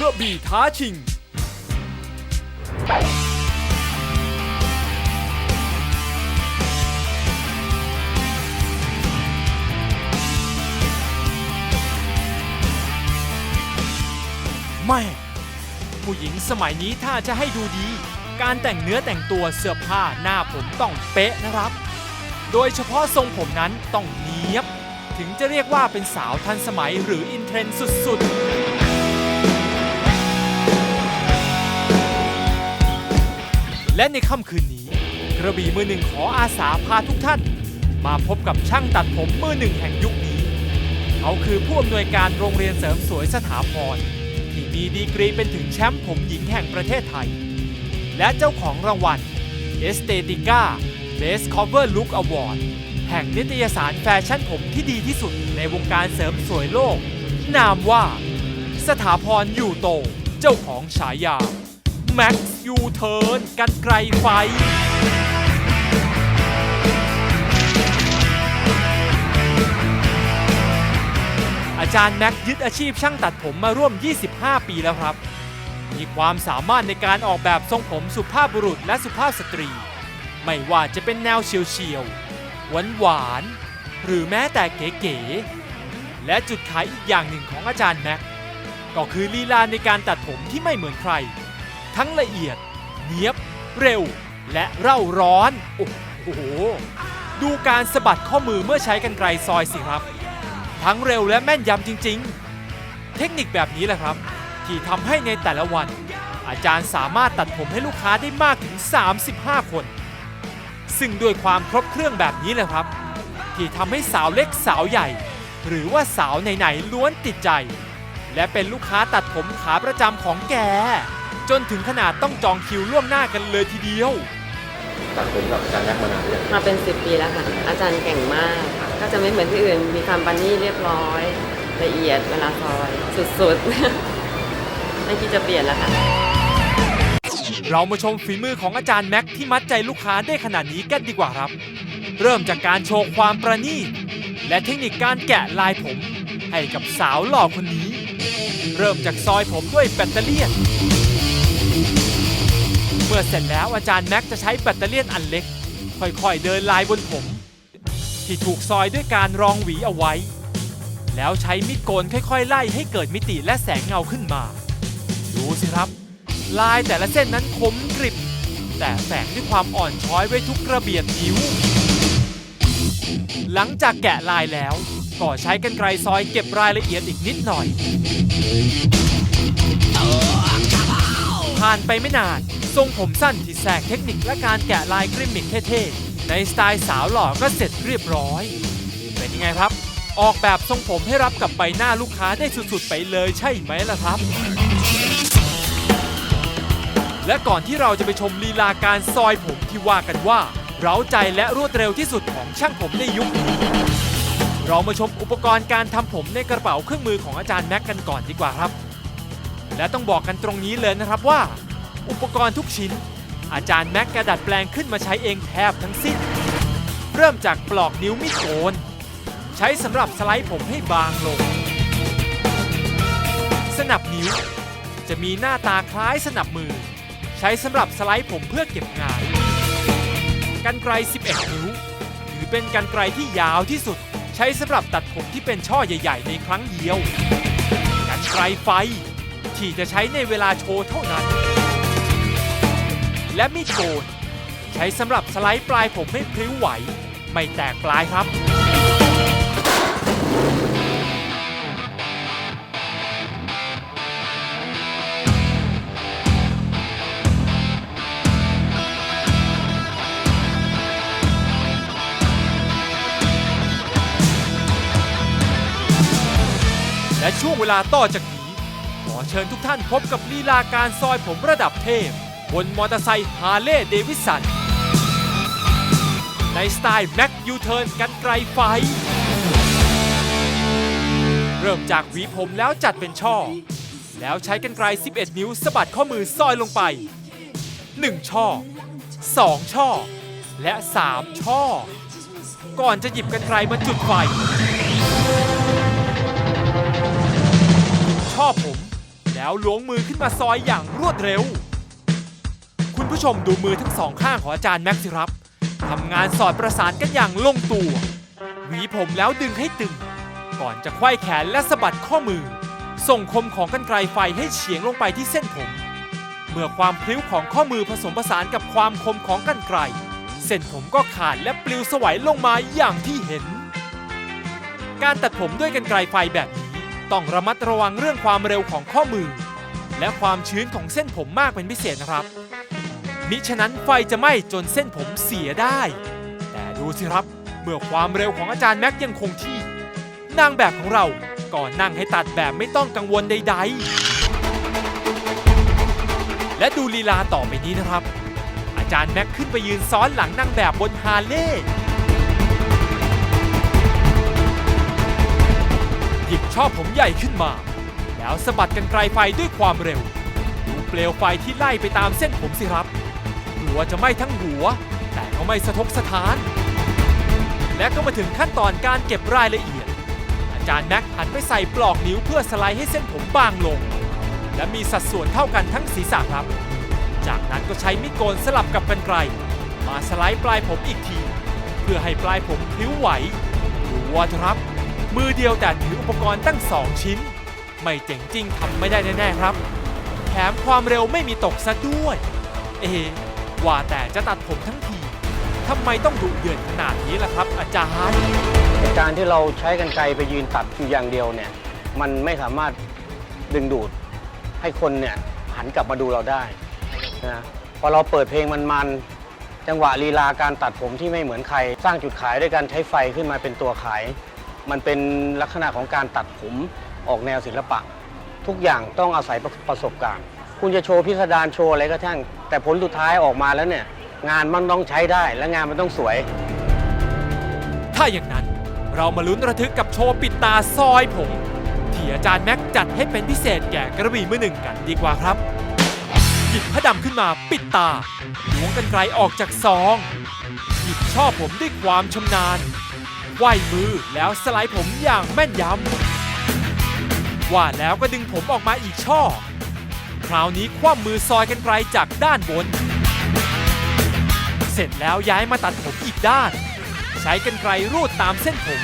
กระบี่ท้าชิงแม่ ผู้หญิงสมัยนี้ถ้าจะให้ดูดี การแต่งเนื้อแต่งตัวเสื้อผ้าหน้าผมต้องเป๊ะนะครับ โดยเฉพาะทรงผมนั้นต้องเนียบ ถึงจะเรียกว่าเป็นสาวทันสมัยหรืออินเทรนด์สุดๆ และในค่ำคืนนี้ กระบี่มือหนึ่งขออาสาพาทุกท่าน มาพบกับช่างตัดผมมือหนึ่งแห่งยุคนี้ เขาคือผู้อำนวยการโรงเรียนเสริมสวยสถาพรที่มีดีกรีเป็นถึงแชมป์ผมหญิงแห่งประเทศไทย และเจ้าของรางวัล Estetica Best Cover Look Award แห่งนิตยสารแฟชั่นผมที่ดีที่สุดในวงการเสริมสวยโลก นามว่า สถาพรอยู่โต เจ้าของฉายา Max U Turn กันไกลไฟ อาจารย์แม็กยึดอาชีพช่างตัดผมมาร่วม 25 ปีแล้วครับ มีความสามารถในการออกแบบทรงผมสุภาพบุรุษและสุภาพสตรี ไม่ว่าจะเป็นแนวเฉียวๆหวานหวานหรือแม้แต่เก๋ๆ และจุดขายอีกอย่างหนึ่งของอาจารย์แม็กก็คือลีลาในการตัดผมที่ไม่เหมือนใคร ทั้งละเอียด เนียบ เร็ว และเร่าร้อน โอ้โห ดูการสะบัดข้อมือเมื่อใช้กันไกรซอยสิครับ ทั้งเร็วและแม่นยำจริง ๆ เทคนิคแบบนี้แหละครับ ที่ทำให้ในแต่ละวัน อาจารย์สามารถตัดผมให้ลูกค้าได้มากถึง 35 คน ซึ่งด้วยความครบเครื่องแบบนี้แหละครับ ที่ทำให้สาวเล็กสาวใหญ่ หรือว่าสาวไหนๆล้วนติดใจ และเป็นลูกค้าตัดผมขาประจำของแก จนถึงขนาดต้องจองคิวล่วงหน้ากันเลยทีเดียว ตัดผมกับอาจารย์แม็กมานานหรือยังมาเป็น 10 ปีแล้วค่ะ อาจารย์เก่งมาก ก็จะไม่เหมือนที่อื่น มีความปานนี่เรียบร้อย ละเอียดเวลาซอย สุดๆ ไม่คิดจะเปลี่ยนแล้วค่ะ เรามาชมฝีมือของอาจารย์แม็กที่มัดใจลูกค้าได้ขนาดนี้กันดีกว่าครับ เริ่มจากการโชว์ความประณีตและเทคนิคการแกะลายผม ให้กับสาวหล่อคนนี้ เริ่มจากซอยผมด้วยแบตเตอเลียน เมื่อเสร็จแล้วอาจารย์แม็กจะใช้แบตเตอเลียนอันเล็ก ค่อยๆเดินลายบนผม ที่ถูกซอยด้วยการรองหวีเอาไว้ แล้วใช้มีดโกนค่อยๆ ไล่ให้เกิดมิติและแสงเงาขึ้นมา ดูสิครับ ลายแต่ละเส้นนั้นคมกริบ แต่แฝงด้วยความอ่อนช้อยไว้ทุกกระเบียดนิ้ว หลังจากแกะลายแล้วก็ใช้กันไกรซอยเก็บรายละเอียดอีกนิดหน่อย ผ่านไปไม่นาน ทรงผมสั้นที่แทรกเทคนิคและการแกะลายกริมมิกเท่ๆ ในสไตล์สาวหล่อก็เสร็จเรียบร้อย เป็นยังไงครับ ออกแบบทรงผมให้รับกับใบหน้าลูกค้าได้สุดๆ ไปเลยใช่ไหมล่ะครับ และก่อนที่เราจะไปชมลีลาการซอยผมที่ว่ากันว่า เร้าใจและรวดเร็วที่สุดของช่างผมในยุคนี้เรามาชมอุปกรณ์การทำผมในกระเป๋าเครื่องมือของอาจารย์แม็กกันก่อนดีกว่าครับ และต้องบอกกันตรงนี้เลยนะครับว่า อุปกรณ์ทุกชิ้น อาจารย์แม็กกระดัดแปลงขึ้นมาใช้เองแทบทั้งสิ้น เริ่มจากปลอกนิ้วมิดโกน ใช้สำหรับสไลด์ผมให้บางลง สนับนิ้ว จะมีหน้าตาคล้ายสนับมือ ใช้สำหรับสไลด์ผมเพื่อเก็บงาน กันไกร 11 นิ้ว ถือเป็นกันไกรที่ยาวที่สุด ใช้สำหรับตัดผมที่เป็นช่อใหญ่ ๆ ในครั้งเดียว กันไกรไฟ ที่จะใช้ในเวลาโชว์เท่านั้น และมีดโกนใช้สำหรับสไลด์ปลายผมให้พลิ้วไหว ไม่แตกปลายครับ และช่วงเวลาต่อจากนี้ ขอเชิญทุกท่านพบกับลีลาการซอยผมระดับเทพ บนมอเตอร์ไซค์ฮาร์เลย์เดวิสัน ในสไตล์แม็กยูเทิร์นกันไกลไฟ เริ่มจากหวีผมแล้วจัดเป็นช่อ แล้วใช้กันไกล 11 นิ้วสะบัดข้อมือซอยลงไป 1 ช่อ 2 ช่อ และ 3 ช่อ ก่อนจะหยิบกันไกลมาจุดไฟ ช่อผม แล้วล้วงมือขึ้นมาซอยอย่างรวดเร็ว คุณผู้ชมดูมือทั้งสองข้างของอาจารย์แม็กซ์สิครับทำงานสอดประสานกันอย่างลงตัว หวีผมแล้วดึงให้ตึง ก่อนจะไขว้แขนและสะบัดข้อมือ ส่งคมของกันไกรไฟให้เฉียงลงไปที่เส้นผม เมื่อความพลิ้วของข้อมือผสมผสานกับความคมของกันไกรเส้นผมก็ขาดและปลิวสวัยลงมาอย่างที่เห็น การตัดผมด้วยกันไกรไฟแบบนี้ ต้องระมัดระวังเรื่องความเร็วของข้อมือ และความชื้นของเส้นผมมากเป็นพิเศษนะครับ มิฉะนั้นไฟจะไหม้จนเส้นผมเสียได้ แต่ดูสิครับ เมื่อความเร็วของอาจารย์แม็กยังคงที่ นางแบบของเราก็นั่งให้ตัดแบบไม่ต้องกังวลใด ๆ และดูลีลาต่อไปนี้นะครับ อาจารย์แม็กขึ้นไปยืนซ้อนหลังนางแบบบนฮาเล หยิบช่อผมใหญ่ขึ้นมา แล้วสะบัดกันไกลไฟด้วยความเร็ว ดูเปลวไฟที่ไล่ไปตามเส้นผมสิครับกลัวจะไหม้ทั้งหัว แต่ก็ไม่สะทกสะท้าน และก็มาถึงขั้นตอนการเก็บรายละเอียด อาจารย์แม็กหันไปใส่ปลอกนิ้วเพื่อสไลด์ให้เส้นผมบางลง และมีสัดส่วนเท่ากันทั้งศีรษะครับ จากนั้นก็ใช้มิดโกนสลับกับกันไกลมาสไลด์ปลายผมอีกที เพื่อให้ปลายผมพลิ้วไหวดูว่าครับ มือเดียวแต่ถืออุปกรณ์ตั้งสองชิ้น ไม่เจ๋งจริงทำไม่ได้แน่ๆครับ แถมความเร็วไม่มีตกซะด้วย เอ ว่าแต่จะตัดผมทั้งทีทำไมต้องดุเดือดขนาดนี้ล่ะครับ อาจารย์ การที่เราใช้กันไกรไปยืนตัดอยู่อย่างเดียวเนี่ย มันไม่สามารถดึงดูดให้คนเนี่ยหันกลับมาดูเราได้นะพอเราเปิดเพลงมันๆจังหวะลีลาการตัดผมที่ไม่เหมือนใคร สร้างจุดขายด้วยการใช้ไฟขึ้นมาเป็นตัวขาย มันเป็นลักษณะของการตัดผมออกแนวศิลปะ ทุกอย่างต้องอาศัยประประสบการณ์ คุณจะโชว์พิสดารโชว์อะไรก็ช่าง แต่ผลสุดท้ายออกมาแล้วเนี่ย งานมันต้องใช้ได้และงานมันต้องสวย ถ้าอย่างนั้นเรามาลุ้นระทึกกับโชว์ปิดตาซอยผมที่อาจารย์แม็กจัดให้เป็นพิเศษแก่กระบี่มือหนึ่งกันดีกว่าครับ หยิบผ้าดำขึ้นมาปิดตาล้วงกันไกลออกจากซอง หยิบช่อผมด้วยความชำนาญ ไหวมือแล้วสไลด์ผมอย่างแม่นยำว่าแล้วก็ดึงผมออกมาอีกช่อ คราวนี้คว่ำมือซอยกันไกลจากด้านบน เสร็จแล้วย้ายมาตัดผมอีกด้าน ใช้กันไกลรูดตามเส้นผม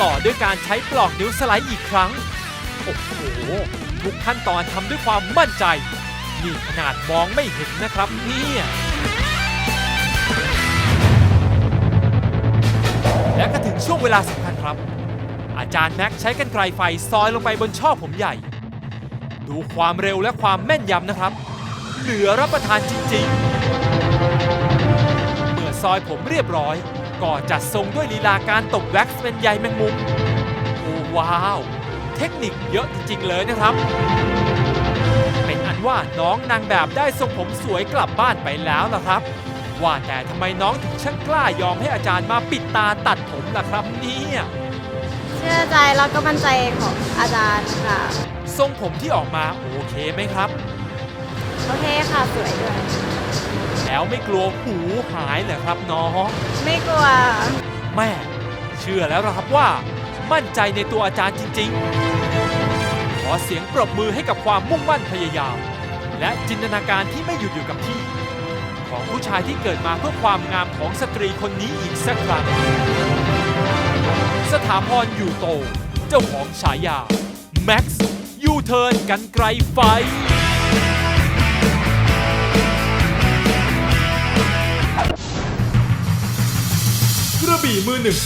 ต่อด้วยการใช้ปลอกนิ้วสไลด์อีกครั้ง โอ้โหทุกขั้นตอนทำด้วยความมั่นใจ นี่ขนาดมองไม่เห็นนะครับเนี่ย และก็ถึงช่วงเวลาสำคัญครับ อาจารย์แม็กใช้กันไกลไฟซอยลงไปบนช่อผมใหญ่ ดูความเร็วและความแม่นยำนะครับ เหลือรับประทานจริงๆ เมื่อซอยผมเรียบร้อย ก็จัดทรงด้วยลีลาการตบแว็กซ์เป็นใยแมงมุมโอ้ว้าว เทคนิคเยอะจริงๆเลยนะครับ เป็นอันว่าน้องนางแบบได้ทรงผมสวยกลับบ้านไปแล้วล่ะครับ ว่าแต่ทำไมน้องถึงช่างกล้ายอมให้อาจารย์มาปิดตาตัดผมล่ะครับเนี่ยเชื่อใจแล้วก็มั่นใจของอาจารย์ค่ะ ทรงผมที่ออกมาโอเคไหมครับ โอเคค่ะสวยด้วย แล้วไม่กลัวหูหายเหรอครับน้องไม่กลัว แม่เชื่อแล้วนะครับว่า มั่นใจในตัวอาจารย์จริง ๆ ขอเสียงปรบมือให้กับความมุ่งมั่นพยายาม และจินตนาการที่ไม่หยุดอยู่กับที่ ของผู้ชายที่เกิดมาเพื่อความงามของสตรีคนนี้อีกสักครั้ง สถาพรอยู่โต เจ้าของฉายา แม็กซ์ยูเทิร์นกันไกลไฟกระบี่มือหนึ่ง